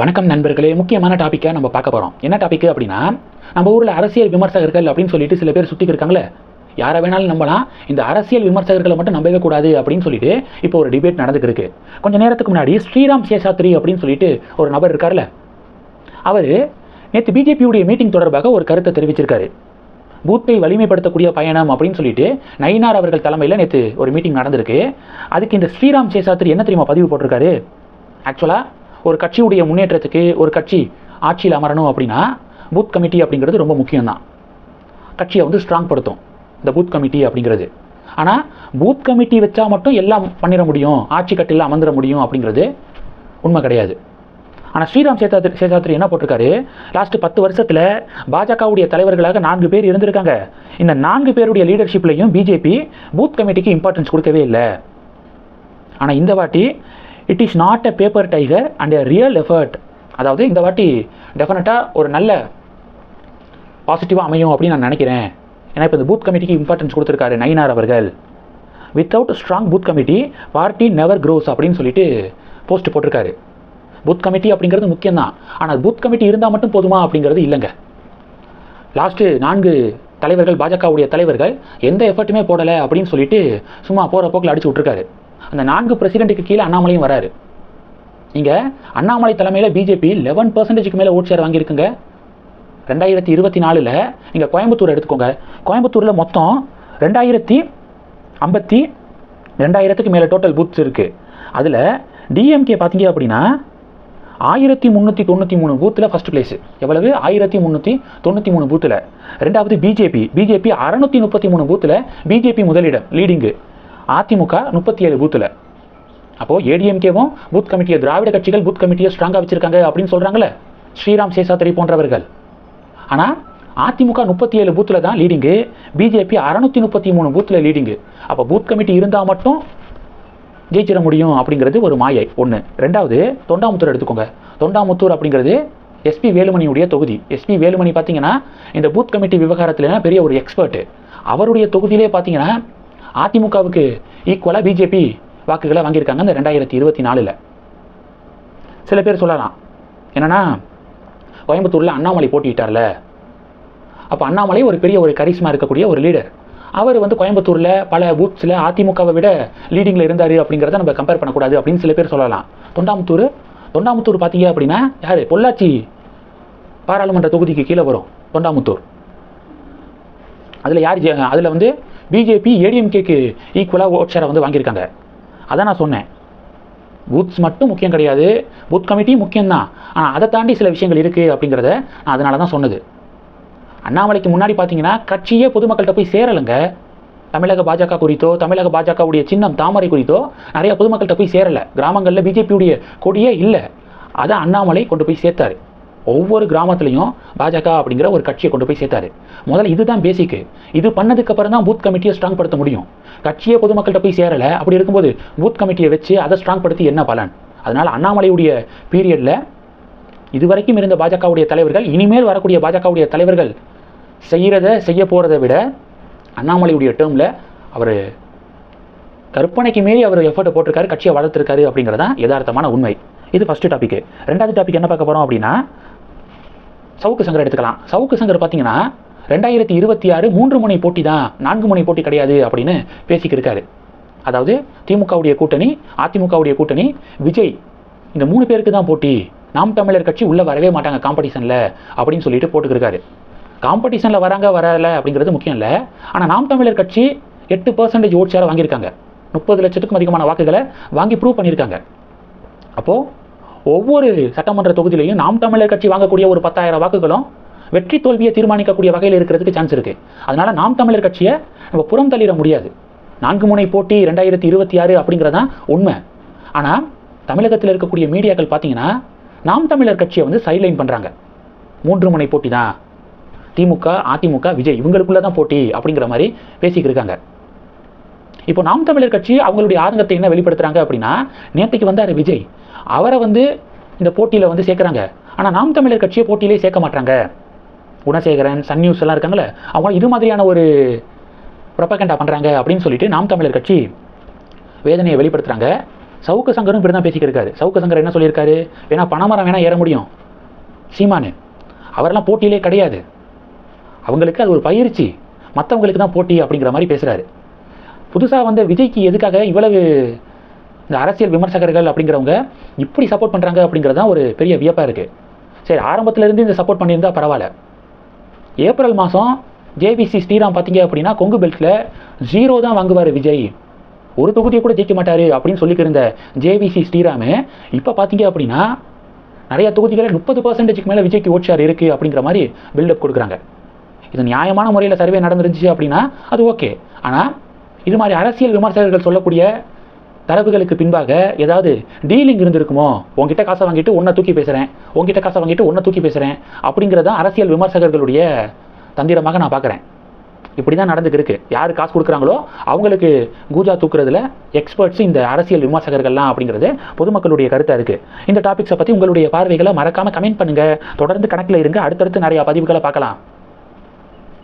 வணக்கம் நண்பர்களே முக்கியமான டாப்பிக்கை நம்ம பார்க்க போகிறோம் என்ன டாபிக் அப்படின்னா நம்ம ஊரில் அரசியல் விமர்சகர்கள் அப்படின்னு சொல்லிட்டு சில பேர் சுற்றி இருக்காங்களே யாரை வேணாலும் நம்பலாம். இந்த அரசியல் விமர்சகர்களை மட்டும் நம்பவே கூடாது அப்படின்னு சொல்லிட்டு இப்போ ஒரு டிபேட் நடந்துக்கிருக்கு கொஞ்சம் நேரத்துக்கு முன்னாடி ஸ்ரீராம் சேஷாத்ரி அப்படின்னு சொல்லிட்டு ஒரு நபர் இருக்கார்ல அவர் நேற்று பிஜேபியுடைய மீட்டிங் தொடர்பாக ஒரு கருத்தை தெரிவிச்சிருக்காரு. பூத்தை வலிமைப்படுத்தக்கூடிய பயணம் அப்படின்னு சொல்லிட்டு நயினார் அவர்கள் தலைமையில் நேற்று ஒரு மீட்டிங் நடந்திருக்கு. அதுக்கு இந்த ஸ்ரீராம் சேஷாத்ரி என்ன தெரியுமா பதிவு போட்டிருக்காரு? ஆக்சுவலாக ஒரு கட்சியுடைய முன்னேற்றத்துக்கு ஒரு கட்சி ஆட்சியில் அமரணும் அப்படின்னா பூத் கமிட்டி அப்படிங்கிறது ரொம்ப முக்கியம்தான். கட்சியை வந்து ஸ்ட்ராங் படுத்தும். இந்த பூத் கமிட்டி அப்படிங்கிறது. ஆனால் பூத் கமிட்டி வச்சா மட்டும் எல்லாம் பண்ணிட முடியும் ஆட்சி கட்டில் அமர்ந்துட முடியும் அப்படிங்கிறது உண்மை கிடையாது. ஆனால் ஸ்ரீராம் சேதாத்ரி சேதாத்ரி என்ன போட்டிருக்காரு? லாஸ்ட் பத்து வருஷத்தில் பாஜகவுடைய தலைவர்களாக நான்கு பேர் இருந்திருக்காங்க. இந்த நான்கு பேருடைய லீடர்ஷிப்லையும் பிஜேபி பூத் கமிட்டிக்கு இம்பார்ட்டன்ஸ் கொடுக்கவே இல்லை. ஆனால் இந்த வாட்டி it is not a paper tiger and a real effort அதாவது இந்த வாட்டி டெஃபினட்டாக ஒரு நல்ல பாசிட்டிவாக அமையும் அப்படின்னு நான் நினைக்கிறேன். ஏன்னா இப்போ இந்த பூத் கமிட்டிக்கு இம்பார்ட்டன்ஸ் கொடுத்துருக்காரு நயினார் அவர்கள். Without strong booth committee party never grows அப்படின்னு சொல்லிட்டு போஸ்ட் போட்டிருக்காரு. பூத் கமிட்டி அப்படிங்கிறது முக்கியம்தான். ஆனால் பூத் கமிட்டி இருந்தால் மட்டும் போதுமா அப்படிங்கிறது இல்லைங்க. லாஸ்ட்டு நான்கு தலைவர்கள் பாஜகவுடைய தலைவர்கள் எந்த எஃபர்ட்டுமே போடலை அப்படின்னு சொல்லிட்டு சும்மா போகிற போக்கில் அடிச்சு விட்ருக்காரு அந்த நான்கு பிரசிடென்ட்டுக்கு கீழே அண்ணாமலையும் வராரு. இங்கே அண்ணாமலை தலைமையில் பிஜேபி லெவன் பர்சன்டேஜுக்கு மேலே ஓட் ஷேர் வாங்கியிருக்குங்க. ரெண்டாயிரத்தி இருபத்தி நாலில் இங்கே கோயம்புத்தூர் எடுத்துக்கோங்க. கோயம்புத்தூரில் மொத்தம் ரெண்டாயிரத்தி ஐம்பத்தி ரெண்டாயிரத்துக்கு மேலே டோட்டல் பூத்ஸ் இருக்குது அதில் டிஎம்கே பார்த்தீங்க அப்படின்னா ஆயிரத்தி முந்நூற்றி தொண்ணூற்றி மூணு பூத்தில் ஃபஸ்ட் பிளேஸ் எவ்வளவு? ஆயிரத்தி முந்நூற்றி தொண்ணூற்றி மூணு பூத்தில் ரெண்டாவது பிஜேபி பிஜேபி அறநூற்றி முப்பத்தி மூணு பூத்தில் பிஜேபி முதலிடம் லீடிங்கு அதிமுக முப்பத்தி ஏழு பூத்தில். அப்போது ஏடிஎம்கேவும் பூத் கமிட்டியை திராவிட கட்சிகள் பூத் கமிட்டியை ஸ்ட்ராங்காக வச்சுருக்காங்க அப்படின்னு சொல்கிறாங்களே ஸ்ரீராம் சேஷாத்ரி போன்றவர்கள். ஆனால் அதிமுக முப்பத்தி ஏழு பூத்தில் தான் லீடிங்கு பிஜேபி அறநூற்றி முப்பத்தி மூணு பூத்தில் லீடிங்கு அப்போ பூத் கமிட்டி இருந்தால் மட்டும் ஜெயிச்சிட முடியும் அப்படிங்கிறது ஒரு மாயை. ஒன்று ரெண்டாவது தொண்டாமுத்தூர் எடுத்துக்கோங்க. தொண்டாமுத்தூர் அப்படிங்கிறது எஸ்பி வேலுமணியுடைய தொகுதி. எஸ்பி வேலுமணி பார்த்தீங்கன்னா இந்த பூத் கமிட்டி விவகாரத்தில் பெரிய ஒரு எக்ஸ்பர்ட்டு அவருடைய தொகுதியிலே பார்த்தீங்கன்னா அதிமுகவுக்கு ஈக்குவலாக பிஜேபி வாக்குகளை வாங்கியிருக்காங்க இந்த ரெண்டாயிரத்தி இருபத்தி நாலில். சில பேர் சொல்லலாம். என்னன்னா கோயம்புத்தூரில் அண்ணாமலை போட்டியிட்டார்ல. அப்போ அண்ணாமலை ஒரு பெரிய ஒரு கரிஷ்மா இருக்கக்கூடிய ஒரு லீடர் அவர் வந்து கோயம்புத்தூரில் பல பூத்ஸில் அதிமுகவை விட லீடிங்கில் இருந்தார் அப்படிங்கிறத நம்ம கம்பேர் பண்ணக்கூடாது அப்படின்னு சில பேர் சொல்லலாம். தொண்டாமுத்தூர் தொண்டாமுத்தூர் பார்த்தீங்க அப்படின்னா யார்? பொள்ளாச்சி பாராளுமன்ற தொகுதிக்கு கீழே வரும் தொண்டாமுத்தூர். அதில் யார் அதில் வந்து பிஜேபி ஏடிஎம்கேக்கு ஈக்குவலாக ஓட் ஷேரை வந்து வாங்கியிருக்காங்க. அதான் நான் சொன்னேன். பூத்ஸ் மட்டும் முக்கியம் கிடையாது. பூத் கமிட்டி முக்கியம்தான். ஆனால் அதை தாண்டி சில விஷயங்கள் இருக்குது அப்படிங்கிறத நான் அதனால தான் சொன்னது. அண்ணாமலைக்கு முன்னாடி பார்த்தீங்கன்னா கட்சியே பொதுமக்கள்கிட்ட போய் சேரலைங்க. தமிழக பாஜக குறித்தோ தமிழக பாஜகவுடைய சின்னம் தாமரை குறித்தோ நிறைய பொதுமக்கள்கிட்ட போய் சேரலை. கிராமங்களில் பிஜேபியுடைய கொடியே இல்லை. அதை அண்ணாமலை கொண்டு போய் சேர்த்தாரு. ஒவ்வொரு கிராமத்துலையும் பாஜக அப்படிங்கிற ஒரு கட்சியை கொண்டு போய் சேர்த்தாரு. முதல்ல இதுதான் பேசிக்கு இது பண்ணதுக்கப்புறம் தான் பூத் கமிட்டியை ஸ்ட்ராங் படுத்த முடியும். கட்சியே பொதுமக்கள்கிட்ட போய் சேரலை. அப்படி இருக்கும்போது பூத் கமிட்டியை வச்சு அதை ஸ்ட்ராங் படுத்தி என்ன பலன்? அதனால் அண்ணாமலையுடைய பீரியடில் இதுவரைக்கும் இருந்த பாஜகவுடைய தலைவர்கள் இனிமேல் வரக்கூடிய பாஜகவுடைய தலைவர்கள் செய்கிறத செய்ய போகிறத விட அண்ணாமலையுடைய டேர்மில் அவர் கற்பனைக்கு மீறி அவர் எஃபர்ட்டை போட்டிருக்காரு கட்சியை வளர்த்துருக்காரு அப்படிங்கிறதான் யதார்த்தமான உண்மை. இது ஃபஸ்ட்டு டாபிக் ரெண்டாவது டாபிக் என்ன பார்க்க போகிறோம் அப்படின்னா சவுக்கு சங்கர் எடுத்துக்கலாம். சவுக்கு சங்கர் பார்த்தீங்கன்னா ரெண்டாயிரத்தி இருபத்தி ஆறு மூன்று முனை போட்டி தான் நான்கு முனை போட்டி கிடையாது அப்படின்னு பேசிக்கிருக்காரு. அதாவது திமுகவுடைய கூட்டணி அதிமுகவுடைய கூட்டணி விஜய் இந்த மூணு பேருக்கு தான் போட்டி. நாம் தமிழர் கட்சி உள்ளே வரவே மாட்டாங்க காம்படிஷனில் அப்படின்னு சொல்லிட்டு போட்டுக்கிருக்காரு. காம்படிஷனில் வராங்க வரல அப்படிங்கிறது முக்கியம் இல்லை. ஆனால் நாம் தமிழர் கட்சி எட்டு பர்சன்டேஜ் ஓட்சியால் வாங்கியிருக்காங்க. முப்பது லட்சத்துக்கும் அதிகமான வாக்குகளை வாங்கி ப்ரூவ் பண்ணியிருக்காங்க. அப்போது ஒவ்வொரு சட்டமன்ற தொகுதியிலையும் நாம் தமிழர் கட்சி வாங்கக்கூடிய ஒரு பத்தாயிரம் வாக்குகளும் வெற்றி தோல்வியை தீர்மானிக்கக்கூடிய வகையில் இருக்கிறதுக்கு சான்ஸ் இருக்குது அதனால் நாம் தமிழர் கட்சியை நம்ம புறம் தள்ளிட முடியாது. நான்கு முனை போட்டி ரெண்டாயிரத்தி இருபத்தி ஆறு அப்படிங்கிறதான் உண்மை. ஆனால் தமிழகத்தில் இருக்கக்கூடிய மீடியாக்கள் பார்த்தீங்கன்னா நாம் தமிழர் கட்சியை வந்து சைட்லைன் பண்ணுறாங்க மூன்று முனை போட்டி தான் திமுக அதிமுக விஜய் இவங்களுக்குள்ள தான் போட்டி அப்படிங்கிற மாதிரி பேசிக்கிட்டு இருக்காங்க. இப்போ நாம் தமிழர் கட்சி அவங்களுடைய ஆதங்கத்தை என்ன வெளிப்படுத்துகிறாங்க அப்படின்னா நேற்றுக்கு வந்தார் விஜய். அவரை வந்து இந்த போட்டியில் வந்து சேர்க்குறாங்க. ஆனால் நாம் தமிழர் கட்சியை போட்டியிலே சேர்க்க மாட்டாங்க குணசேகரன் சன் நியூஸ் எல்லாம் இருக்காங்களே அவங்க இது மாதிரியான ஒரு ப்ரொபகண்டா பண்ணுறாங்க அப்படின்னு சொல்லிட்டு நாம் தமிழர் கட்சி வேதனையை வெளிப்படுத்துகிறாங்க சவுக்கு சங்கரும் இப்படி தான் பேசிக்கிருக்காரு சவுக்கு சங்கர் என்ன சொல்லியிருக்காரு? வேணா பணமரம் வேணால் ஏற முடியும். சீமானு. அவரெல்லாம் போட்டியிலே கிடையாது. அவங்களுக்கு அது ஒரு பயிற்சி. மற்றவங்களுக்கு தான் போட்டி அப்படிங்கிற மாதிரி பேசுகிறாரு புதுசாக வந்த விஜய்க்கு எதுக்காக இவ்வளவு இந்த அரசியல் விமர்சகர்கள் அப்படிங்கிறவங்க இப்படி சப்போர்ட் பண்ணுறாங்க அப்படிங்கிறது தான் ஒரு பெரிய வியப்பாக இருக்குது சரி ஆரம்பத்துலேருந்து இந்த சப்போர்ட் பண்ணியிருந்தா பரவாயில்ல. ஏப்ரல் மாதம் ஜேபிசி ஸ்ரீராம் பார்த்தீங்க அப்படின்னா கொங்கு பெல்ட்டில் ஜீரோ தான் வாங்குவார் விஜய். ஒரு தொகுதியை கூட ஜெயிக்க மாட்டார் அப்படின்னு சொல்லிக்கிருந்த ஜேபிசி ஸ்ரீராமு இப்போ பார்த்தீங்க அப்படின்னா நிறைய தொகுதிகளில் முப்பது பர்சன்டேஜ்க்கு மேலே விஜய்க்கு ஓட்சார் இருக்குது அப்படிங்கிற மாதிரி பில்டப் கொடுக்குறாங்க. இது நியாயமான முறையில் சர்வே நடந்துருந்துச்சு அப்படின்னா அது ஓகே ஆனால் இது மாதிரி அரசியல் விமர்சகர்கள் சொல்லக்கூடிய தரவுகளுக்கு பின்பாக ஏதாவது டீலிங் இருந்திருக்குமோ? உங்ககிட்ட காசை வாங்கிட்டு ஒன்றை தூக்கி பேசுகிறேன் உங்ககிட்ட காசை வாங்கிட்டு ஒன்றை தூக்கி பேசுகிறேன் அப்படிங்கிறது தான் அரசியல் விமர்சகர்களுடைய தந்திரமாக நான் பார்க்குறேன். இப்படி தான் நடந்துக்கிருக்கு யார் காசு கொடுக்குறாங்களோ அவங்களுக்கு கூஜா தூக்குறதுல எக்ஸ்பர்ட்ஸ் இந்த அரசியல் விமர்சகர்கள்லாம் அப்படிங்கிறது பொதுமக்களுடைய கருத்தாக இருக்குது இந்த டாபிக்ஸை பற்றி உங்களுடைய பார்வைகளை மறக்காமல் கமெண்ட் பண்ணுங்கள் தொடர்ந்து கணக்கில் இருங்க. அடுத்தடுத்து நிறையா பதிவுகளை பார்க்கலாம்.